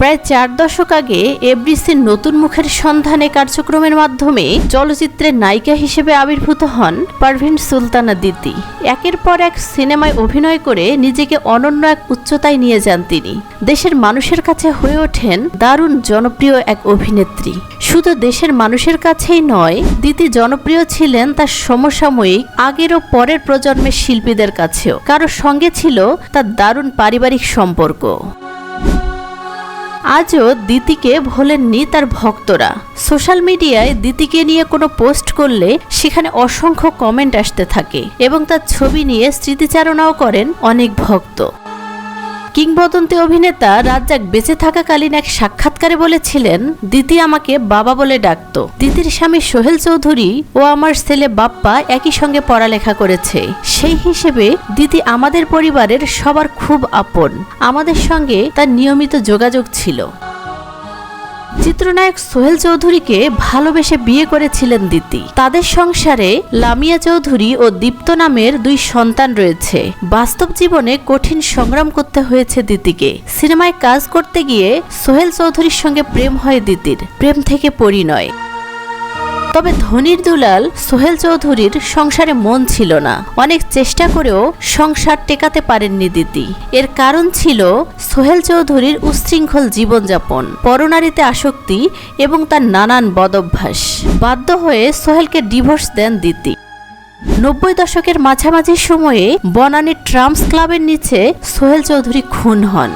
প্রায় চার দশক আগে এফডিসির নতুন মুখের সন্ধানে কার্যক্রমের মাধ্যমে চলচ্চিত্রের নায়িকা হিসেবে আবির্ভূত হন পারভিন সুলতানা দিতি। একের পর এক সিনেমায় অভিনয় করে নিজেকে অনন্য এক উচ্চতায় নিয়ে যান তিনি। দেশের মানুষের কাছে হয়ে ওঠেন দারুণ জনপ্রিয় এক অভিনেত্রী। শুধু দেশের মানুষের কাছেই নয়, দিতি জনপ্রিয় ছিলেন তার সমসাময়িক আগের ও পরের প্রজন্মের শিল্পীদের কাছেও। কারও সঙ্গে ছিল তার দারুণ পারিবারিক সম্পর্ক। আজও দিতিকে ভোলেননি তার ভক্তরা। সোশ্যাল মিডিয়ায় দিতিকে নিয়ে কোনো পোস্ট করলে সেখানে অসংখ্য কমেন্ট আসতে থাকে এবং তার ছবি নিয়ে স্মৃতিচারণাও করেন অনেক ভক্ত। কিংবদন্তি অভিনেতা রাজ্জাক বেঁচে থাকাকালীন এক সাক্ষাৎকারে বলেছিলেন, দিতি আমাকে বাবা বলে ডাকত। দিতির স্বামী সোহেল চৌধুরী ও আমার ছেলে বাপ্পা একই সঙ্গে পড়ালেখা করেছে। সেই হিসেবে দিতি আমাদের পরিবারের সবার খুব আপন। আমাদের সঙ্গে তার নিয়মিত যোগাযোগ ছিল। চিত্রনায়ক সোহেল চৌধুরীকে ভালোবেসে বিয়ে করেছিলেন দিতি। তাদের সংসারে লামিয়া চৌধুরী ও দীপ্ত নামের দুই সন্তান রয়েছে। বাস্তব জীবনে কঠিন সংগ্রাম করতে হয়েছে দিতিকে। সিনেমায় কাজ করতে গিয়ে সোহেল চৌধুরীর সঙ্গে প্রেম হয় দিতির। প্রেম থেকে পরিণয়। তবে ধনির দুলাল সোহেল চৌধুরীর সংসারে মন ছিল না। অনেক চেষ্টা করেও সংসার টেকাতে পারেননি দিদি। এর কারণ ছিল সোহেল চৌধুরীর উচ্ছৃঙ্খল জীবনযাপন, পরনারীতে আসক্তি এবং তার নানান বদভ্যাস। বাধ্য হয়ে সোহেলকে ডিভোর্স দেন দিদি। নব্বই দশকের মাঝামাঝি সময়ে বনানীর ট্রাম্পস ক্লাবের নিচে সোহেল চৌধুরী খুন হন।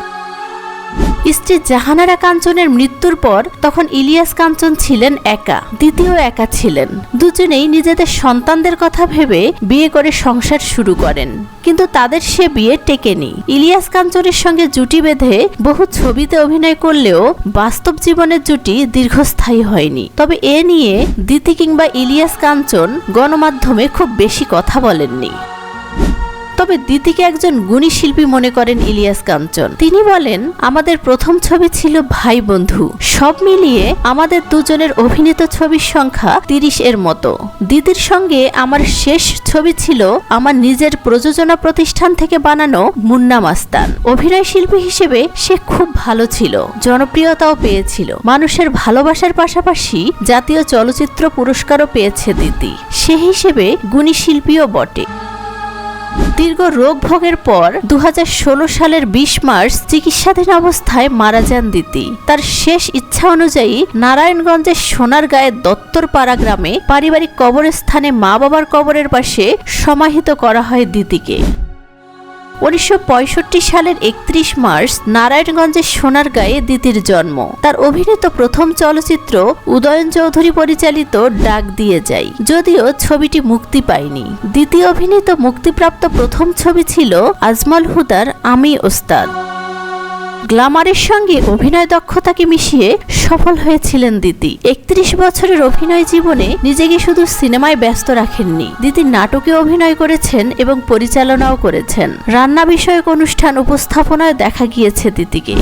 স্ত্রী জাহানারা কাঞ্চনের মৃত্যুর পর তখন ইলিয়াস কাঞ্চন ছিলেন একা, দ্বিতীয় একা ছিলেন। দুজনেই নিজেদের সন্তানদের কথা ভেবে বিয়ে করে সংসার শুরু করেন। কিন্তু তাদের সে বিয়ে টেকেনি। ইলিয়াস কাঞ্চনের সঙ্গে জুটি বেঁধে বহু ছবিতে অভিনয় করলেও বাস্তব জীবনের জুটি দীর্ঘস্থায়ী হয়নি। তবে এ নিয়ে দিতি কিংবা ইলিয়াস কাঞ্চন গণমাধ্যমে খুব বেশি কথা বলেননি। তবে দিতিকে একজন গুণী শিল্পী মনে করেন ইলিয়াস কাঞ্চন। তিনি বলেন, আমাদের প্রথম ছবি ছিল ভাই বন্ধু। সব মিলিয়ে আমাদের দুজনের অভিনীত ছবির সংখ্যা তিরিশ এর মতো। দিদির সঙ্গে আমার শেষ ছবি ছিল আমার নিজের প্রযোজনা প্রতিষ্ঠান থেকে বানানো মুন্না মাস্তান। অভিনয় শিল্পী হিসেবে সে খুব ভালো ছিল, জনপ্রিয়তাও পেয়েছিল। মানুষের ভালোবাসার পাশাপাশি জাতীয় চলচ্চিত্র পুরস্কারও পেয়েছে দিদি। সে হিসেবে গুণী শিল্পীও বটে। দীর্ঘ রোগ ভোগের পর দু হাজার ষোলো সালের ২০ মার্চ চিকিৎসাধীন অবস্থায় মারা যান দিতি। তার শেষ ইচ্ছা অনুযায়ী নারায়ণগঞ্জের সোনারগাঁয়ের দত্তরপাড়া গ্রামে পারিবারিক কবরস্থানে মা বাবার কবরের পাশে সমাহিত করা হয় দিতিকে। উনিশশো পঁয়ষট্টি সালের একত্রিশ মার্চ নারায়ণগঞ্জের সোনারগাঁয়ে দিতির জন্ম। তার অভিনীত প্রথম চলচ্চিত্র উদয়ন চৌধুরী পরিচালিত ডাক দিয়ে যাই। যদিও ছবিটি মুক্তি পায়নি। দ্বিতীয় অভিনীত মুক্তিপ্রাপ্ত প্রথম ছবি ছিল আজমল হুদার আমি ওস্তাদ। গ্লামারের সঙ্গে অভিনয় দক্ষতাকে মিশিয়ে সফল হয়েছিলেন দিতি। একত্রিশ বছরের অভিনয় জীবনে নিজেকে শুধু সিনেমায় ব্যস্ত রাখেননি। দিতি নাটকে অভিনয় করেছেন এবং পরিচালনাও করেছেন। রান্না বিষয়ক অনুষ্ঠান উপস্থাপনায় দেখা গিয়েছে দিতিকে।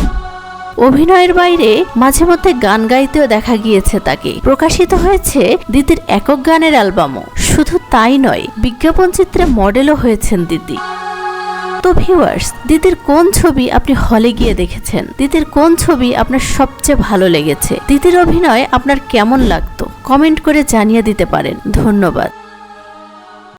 অভিনয়ের বাইরে মাঝে মধ্যে গান গাইতেও দেখা গিয়েছে তাকে। প্রকাশিত হয়েছে দিদির একক গানের অ্যালবামও। শুধু তাই নয়, বিজ্ঞাপন চিত্রে মডেলও হয়েছেন দিতি। তো ভিউয়ার্স দিদির কোন ছবি আপনি হলে গিয়ে দেখেছেন? দিদির কোন ছবি আপনার সবচেয়ে ভালো লেগেছে? দিদির অভিনয় আপনার কেমন লাগতো? কমেন্ট করে জানিয়ে দিতে পারেন। ধন্যবাদ।